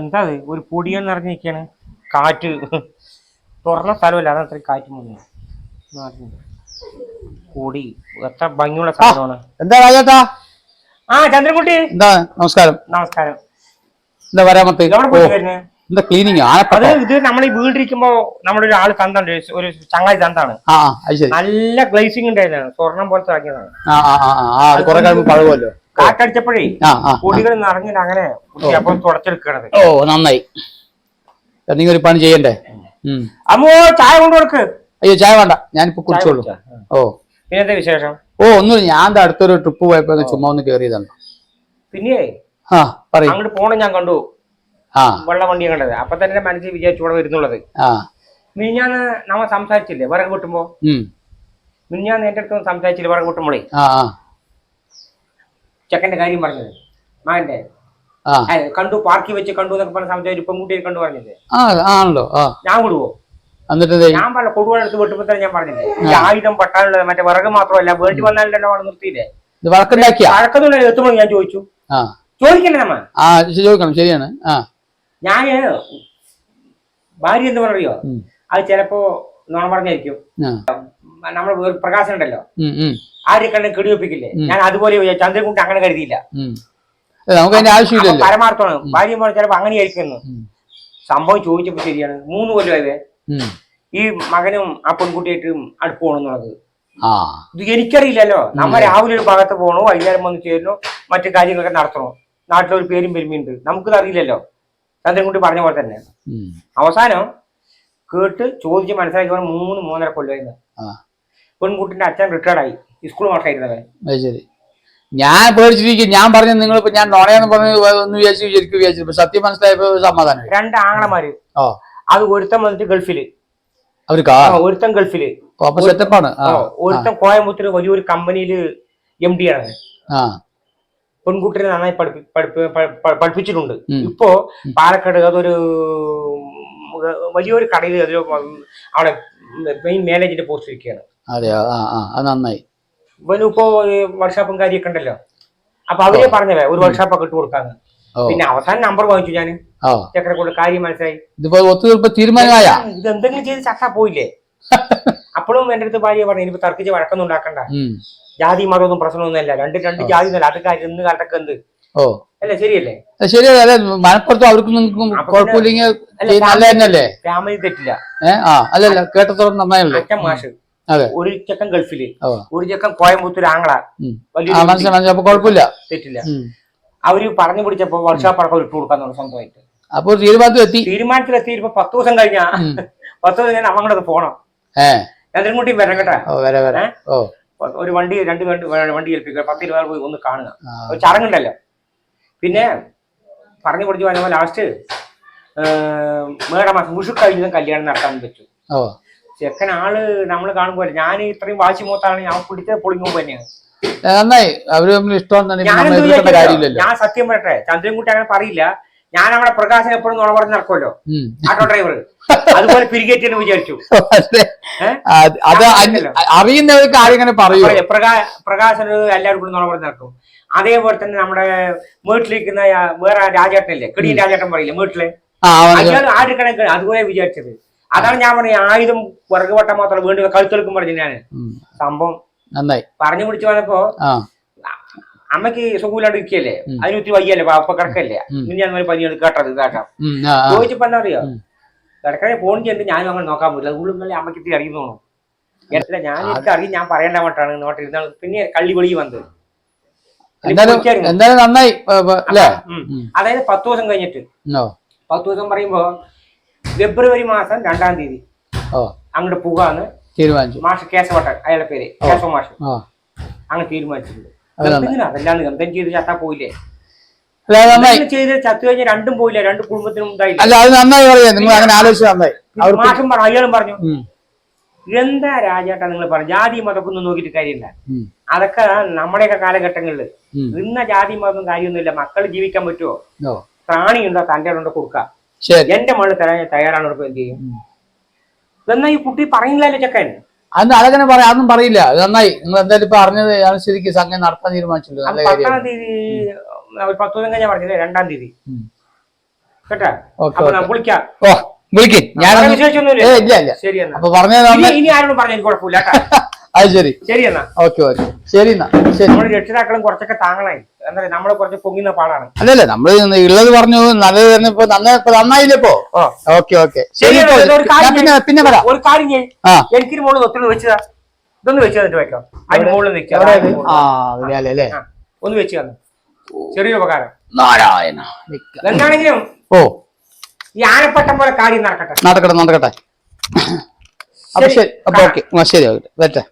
എന്താ ഒരു പൊടിയെന്ന് നിറഞ്ഞിരിക്കാണ് കാറ്റ്. തുറന്ന സ്ഥലമല്ല. അതാണ് അത്രയും കാറ്റ് വന്നു പൊടി. എത്ര ഭംഗിയുള്ള സാധനമാണ് എന്താ രാജേട്ടാ? ആ ചന്ദ്രൻകുട്ടി. എന്താ? നമസ്കാരം. നമസ്കാരം. എന്താ വരാമത്തെ എന്താ ക്ലീനിങ് അത് ഇത് നമ്മൾ ഈ വീടിരിക്കുമ്പോ നമ്മുടെ ഒരു ആൾ തന്താണ്. ഒരു ചങ്ങായി ആ നല്ല ഗ്ലേസിംഗ് ഉണ്ടായതാണ് സ്വർണം പോലത്തെ ആക്കിയതാണ്. ആ ആ ആ കുറെ കഴിയുമ്പോൾ പഴകുമല്ലോ. കാറ്റടിച്ചപ്പോഴേ പൊടികൾ നിറഞ്ഞിട്ട് അങ്ങനെ അപ്പം തുടച്ചെടുക്കണത് ഓ നന്നായി. നീ ഒരു പണി ചെയ്യണ്ടേ. അമ്മോ ചായ കൊണ്ടു കൊടുക്ക്. അയ്യോ ചായ വേണ്ട. ഞാനിപ്പോ കുടിച്ചോളൂ. കുടിച്ചാ? ഓ. പിന്നെന്താ വിശേഷം? ഓ ഒന്നുമില്ല. ഞാൻ അടുത്തൊരു ട്രിപ്പ് പോയപ്പോ ചുമ്മാ ഒന്ന് കേറിയതാണ്. പിന്നെ ആ പറയും. അങ്ങോട്ട് പോണ ഞാൻ കണ്ടു. ആ. വെള്ള വണ്ടി കണ്ടത്. അപ്പൊ തന്നെ മനസ്സിൽ വിചാരിച്ചു ഇവിടെ വരുന്നുള്ളത്. ആ. മിനിഞ്ഞാന്ന് നമ്മ സംസാരിച്ചില്ലേ? വിറക് കിട്ടുമ്പോ മിനിഞ്ഞാന്ന് എന്റെ അടുത്ത് സംസാരിച്ചില്ലേ വിറക് കിട്ടുമ്പോഴേ ചെക്കന്റെ കാര്യം പറഞ്ഞത്. മകന്റെ കണ്ടു പാർക്കി വെച്ച് കണ്ടു എന്നൊക്കെ പറഞ്ഞ സമയത്ത് ഒരു പെൺകുട്ടിയെ കണ്ടു പറഞ്ഞത് ആണല്ലോ ഞാൻ കൊടുവോ എന്നിട്ട് ഞാൻ പറഞ്ഞ കൊടുവെടുത്ത് വെട്ടുമ്പോ തന്നെ ഞാൻ പറഞ്ഞില്ലേ? ഈ ആയുധം പട്ടാനുള്ളത് മറ്റേ വിറക് മാത്രമല്ല വേണ്ടി വന്നാലല്ലോ അവിടെ നിർത്തിയില്ലേ? വഴക്കൊന്നും എത്തുമ്പോൾ ഞാൻ ചോദിച്ചു. ചോദിക്കണ്ടേ നമ്മ ചോദിക്കണം ശരിയാണ് ഞാൻ ഞാൻ ഭാര്യ എന്ന് പറയോ. അത് ചിലപ്പോ നോണ പറഞ്ഞായിരിക്കും. നമ്മൾ പ്രകാശം ഉണ്ടല്ലോ. ആ ഒരു ആരെ കണ്ണ് കെടിവെപ്പിക്കില്ലേ? ഞാൻ അതുപോലെ ചന്ദ്രകുട്ടി ചന്ദ്രൻകുട്ടി അങ്ങനെ കരുതിയില്ല. നമുക്ക് അതിന്റെ പരമാർത്ഥമാണ്. ഭാര്യ പറഞ്ഞ ചിലപ്പോ അങ്ങനെ ആയിരിക്കുന്നു ഉം. സംഭവം ചോദിച്ചപ്പോ ശരിയാണ്. മൂന്ന് കൊല്ലമായത്. ഈ മകനും ആ പെൺകുട്ടിയായിട്ടും അടുപ്പമാണെന്നുള്ളത് ആ. ഇത് എനിക്കറിയില്ലല്ലോ. നമ്മ രാവിലെ ഒരു ഭാഗത്ത് പോകണോ വൈകുന്നേരം വന്ന് ചേരണോ മറ്റു കാര്യങ്ങളൊക്കെ നടത്തണോ. നാട്ടിലൊരു പേരും പെരുമയുണ്ട്. നമുക്കിത് അറിയില്ലല്ലോ. ചന്ദ്രൻകുട്ടി പറഞ്ഞ പോലെ തന്നെ. അവസാനം കേട്ട് ചോദിച്ച് മനസ്സിലാക്കി മൂന്ന് മൂന്നര കൊല്ലമായിരുന്നു പെൺകുട്ടിന്റെ അച്ഛൻ റിട്ടയർഡായി സ്കൂൾ മാഷായിരുന്നവൻ അത് ശരി. ഞാൻ പേടിച്ചിരിക്കും. ഞാൻ പറഞ്ഞു നിങ്ങളിപ്പോ ഞാൻ നോണയെന്ന് പറഞ്ഞു ഒന്ന് വിചാരിച്ചു വിചാരിക്കും വിചാരിച്ചു ഇപ്പൊ സത്യം മനസ്സിലായപ്പോ സമാധാനം. രണ്ട് ആങ്ങളമാര്. ഓ അത് ഒരുത്തൻ വന്നിട്ട് ഗൾഫിൽ. ഒരുത്തം ആ, ഒരുത്തൻ ഗൾഫിൽ. ഓ, അപ്പൊ സെറ്റപ്പാണ്. ആ. ഒരുത്തൻ കോയമ്പത്തൂര് വലിയൊരു കമ്പനിയിൽ എം ഡി ആണ്. ആ. പെൺകുട്ടിനെ നന്നായി പഠിപ്പി പഠിപ്പി പ- പ- പഠിപ്പിച്ചിട്ടുണ്ട്. ഉം. ഇപ്പോ പാലക്കാട് അതൊരു വലിയൊരു കടയിൽ അതൊരു അവിടെ മെയിൻ മാനേജിന്റെ പോസ്റ്റ് ഇരിക്കുകയാണ്. അതെയോ? ആ ആ അത് നന്നായി. ഇവനിപ്പോ വർക്ക്ഷോപ്പും കാര്യമൊക്കെ ഉണ്ടല്ലോ. അപ്പൊ അവരെ പറഞ്ഞവേ ഒരു വർക്ക്ഷോപ്പ് ഒക്കെ ഇട്ട് കൊടുക്കാന്ന്. പിന്നെ അവസാനം നമ്പർ വാങ്ങിച്ചു ഞാൻ ചക്രക്കൂട് കാര്യം മനസ്സിലായി. ഇതിപ്പോ ഒത്തുതീർപ്പ് തീരുമാനമായ? ഇത് എന്തെങ്കിലും ചെയ്ത് ചക്ക പോയില്ലേ? അപ്പോഴും എന്റെ അടുത്ത് ഭാര്യ പറഞ്ഞു ഇനിയിപ്പോ തർക്കിച്ച് വഴക്കൊന്നും ഉണ്ടാക്കണ്ട. ജാതി മതമൊന്നും പ്രശ്നമൊന്നുമല്ല. രണ്ട് രണ്ട് ജാതി ഒന്നുമല്ല. അത് കാര്യം ഇന്ന് കാലത്തൊക്കെ എന്ത്? ഓ. അല്ല ശരിയല്ലേ? ശരിയല്ലേ? മലപ്പുറത്തും അവർക്കും നിങ്ങൾക്കും കുഴപ്പമില്ലെങ്കിൽ നല്ല തന്നെയല്ലേ ഫാമിലി തെറ്റില്ല. ഏഹ് ആ അല്ലല്ല കേട്ടത്തോളം നന്നായല്ലേ മാഷ്. ഒരു ചെക്കൻ ഗൾഫിൽ ഒരു ചെക്കൻ കോയമ്പത്തൂർ ആങ്ങള. വലിയ കുഴപ്പമില്ല. തെറ്റില്ല. അവർ പറഞ്ഞു പിടിച്ചപ്പോ വർക്ക്ഷോപ്പ് അടക്കം ഇട്ട് കൊടുക്കാൻ തുടങ്ങി സ്വന്തമായിട്ട്. അപ്പൊ തീരുമാനത്തിലെത്തി തീരുമാനത്തിലെത്തി ഇപ്പൊ പത്ത് ദിവസം കഴിഞ്ഞാ. പത്ത് ദിവസം ഞാൻ അവങ്ങോട്ട് പോണം. രണ്ടും കൂട്ടി. വരാം കേട്ടാ ഒരു വണ്ടി രണ്ട് വണ്ടി വണ്ടി ഏൽപ്പിക്കുക. പത്ത് ഇരുപത് പോയി ഒന്ന് കാണുക. ഒരു ചടങ്ങുണ്ടല്ലോ. പിന്നെ പറഞ്ഞു പിടിച്ച് പറഞ്ഞ ലാസ്റ്റ് മേടമാസം വിഷു കഴിഞ്ഞ കല്യാണം നടത്താൻ പറ്റൂ. ചെക്കൻ ആൾ നമ്മൾ കാണുമ്പോൾ ഞാൻ ഇത്രയും വാശി മൂത്താണ് ഞാൻ പിടിച്ചത് പൊളിങ്ങുമ്പോ തന്നെയാണ്. ഏ, നന്നായി. അവർ തമ്മിൽ ഇഷ്ടം ഞാൻ കാര്യമില്ലല്ലോ. സത്യം പറയട്ടെ ചന്ദ്രൻകുട്ടി അങ്ങനെ പറയില്ല. ഞാൻ അവിടെ പ്രകാശൻ എപ്പോഴും നുണ പറഞ്ഞ് നടക്കുമല്ലോ. ആട്ടോ ഡ്രൈവർ അതുപോലെ പിരികേറ്റി എന്ന് വിചാരിച്ചു. അതെ. അറിയുന്നവർക്ക് ആരെങ്ങനെ പറയൂ പ്രകാശൻ എല്ലാവരും കൂടി നുണ പറഞ്ഞ് നടക്കും. അതേപോലെ തന്നെ നമ്മുടെ വീട്ടിലിരിക്കുന്ന വേറെ രാജേട്ടനില്ലേ? കിടിയൻ രാജേട്ടൻ പറയില്ലേ വീട്ടിൽ ആ കണക്ക്? അതുപോലെ വിചാരിച്ചത്. അതാണ് ഞാൻ പറഞ്ഞ ആയുധം പുറകു വട്ടം മാത്രം വീണ്ടും കഴുത്തെടുക്കും പറഞ്ഞു ഞാൻ. സംഭവം നന്നായി. പറഞ്ഞു പിടിച്ചു വന്നപ്പോ അമ്മയ്ക്ക് സുഖമില്ലാണ്ട് ഇരിക്കല്ലേ. അതിന് ഒത്തിരി വയ്യല്ലേ പാപ്പ കിടക്കല്ലേ. ഇനി ഞാൻ പനി കേട്ടത് കേട്ടാം. ചോദിച്ചപ്പോ എന്താ അറിയോ. കിടക്കണേ ഫോൺ ചെയ്തിട്ട് ഞാനും അങ്ങനെ നോക്കാൻ പറ്റില്ല. ഉള്ളും നല്ല അമ്മയ്ക്ക് ഇത്തിരി അറിയുന്നു അല്ല ഞാൻ എനിക്ക് അറിയും ഞാൻ പറയേണ്ട മട്ടാണ് നോട്ട് ഇരുന്നാൽ പിന്നെ കള്ളി വെളിയിൽ വന്നത് എന്തായാലും നന്നായി. അതായത് പത്ത് ദിവസം കഴിഞ്ഞിട്ട്. പത്ത് ദിവസം പറയുമ്പോ ഫെബ്രുവരി മാസം രണ്ടാം തീയതി. അങ്ങോട്ട് പോകാന്ന് തീരുമാനിച്ചു. മാഷ് കേശവട്ടൻ അയാളുടെ പേര് കേശവ മാഷ്. അങ്ങനെ തീരുമാനിച്ചിട്ടുണ്ട്. അത് നന്നായി. ഗംഭീരം അതല്ലാന്ന് ഗന്ധം ചെയ്ത് ചത്താ പോയില്ലേ? ചെയ്ത് ചത്തു കഴിഞ്ഞ രണ്ടും പോയില്ല. രണ്ട് കുടുംബത്തിനും ഉണ്ടായില്ല? അല്ല അത് നന്നായി പറയാ നിങ്ങൾ അങ്ങനെ ആലോചിച്ച് നന്നായി. മാഷും പറഞ്ഞു അയാളും പറഞ്ഞു എന്താ രാജേട്ടാ നിങ്ങൾ പറഞ്ഞു ജാതി മതമൊന്നും നോക്കിയിട്ട് കാര്യമില്ല. അതൊക്കെ നമ്മുടെയൊക്കെ കാലഘട്ടങ്ങളിൽ ഇന്ന ജാതി മതം കാര്യമൊന്നുമില്ല. മക്കൾ ജീവിക്കാൻ പറ്റുമോ പ്രാണിയുണ്ടോ? തന്റെ ഉണ്ടോ കൊടുക്കുക എന്റെ മോൾ തരാൻ തയ്യാറാണ് എന്ത് ചെയ്യും നന്നായി എന്നാ ഈ കുട്ടി പറയുന്നില്ലല്ലോ ചെക്കൻ. അന്ന് അതങ്ങനെ പറയാം അതൊന്നും പറയില്ല. നന്നായി. നിങ്ങൾ എന്തായാലും ഇപ്പൊ അറിഞ്ഞത് അനുസരിച്ച് സംഘം നടത്താൻ തീരുമാനിച്ചിട്ടുണ്ട്. നല്ല പത്താം കാര്യം തീയതി ഒരു പത്ത് ദിവസം കഴിഞ്ഞാൽ പറഞ്ഞത് രണ്ടാം തീയതി. കേട്ടാ? ഓക്കെ, അപ്പൊ ഓക്കെ. ഞാൻ വിളിക്കാം. ഓ വിളിക്ക്. ഞാൻ വിശേഷമൊന്നുമില്ല? ഇല്ല ഇല്ല. ശരി എന്നാ അപ്പൊ പറഞ്ഞത് ഇനി ഇനി ആരോടും പറഞ്ഞു കുഴപ്പമില്ല കേട്ടാ. അത് ശരി. ശരി എന്നാ. Okay okay. ശരി എന്നാ. ശരി. നമ്മുടെ രക്ഷിതാക്കളും കുറച്ചൊക്കെ താങ്ങണേ. എന്താ പറയാ നമ്മളെ കുറച്ച് പൊങ്ങുന്ന പാടാണ്. അല്ലല്ലേ നമ്മൾ ഉള്ളത് പറഞ്ഞു നല്ലത് തന്നെ ഇപ്പൊ നന്ന ഇപ്പൊ നന്നായില്ലേ ഇപ്പോ. Okay okay. ശരി ശരി ഇപ്പോ ഒരു കാര്യം ഞാൻ പിന്നെ പിന്നെ വരാം. ഒരു കാര്യം ചെയ്യ്. ആ. എനിക്കൊരു മോൾ തൊട്ടുള്ള വെച്ചതാ. ഇതൊന്ന് വെച്ച് തന്നിട്ട് വെക്കാം. അതിന് മുകളിൽ നിൽക്കാം. എവിടെ? ഇത്? ആ അതിലെ അല്ലേ? ഒന്ന് വെച്ച് തന്നു. ചെറിയ ഉപകാരം. നാരായണ നിക്ക. എന്താണെങ്കിലും ഓ. ഈ ആനപ്പട്ടം പോലെ കാര്യം നടക്കട്ടെ. നടക്കട്ടെ നടക്കട്ടെ. അപ്പൊ ശരി. അപ്പൊ ഓക്കെ. ശരി ഓക്കെ. വരട്ടെ